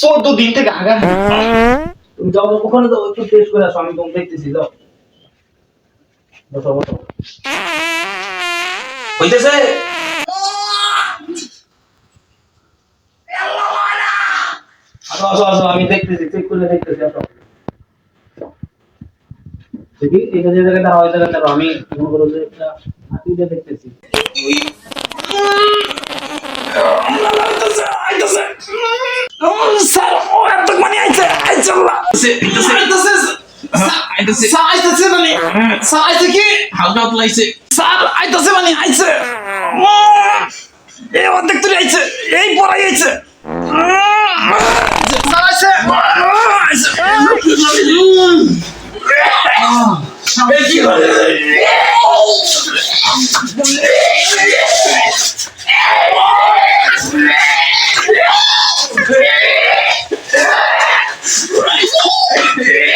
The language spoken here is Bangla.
চোদ্দ দিন থেকে আগা ওখানে একটু টেস্ট করে আসো, আমি তোমাকে দেখতেছি হইতেছে? আমি দেখতেছি চেক করে দেখতেছি আমি মনে করো যে একটা দেখতেছি। Entonces, entonces, entonces, entonces, sa ay ta se bani, sa ay ta ki, halga tulai se, sa ay ta se bani ay se, mo, eh wandak turi ay se, eh porai ay se, sa ay se, ay se, Thank you. Yeah.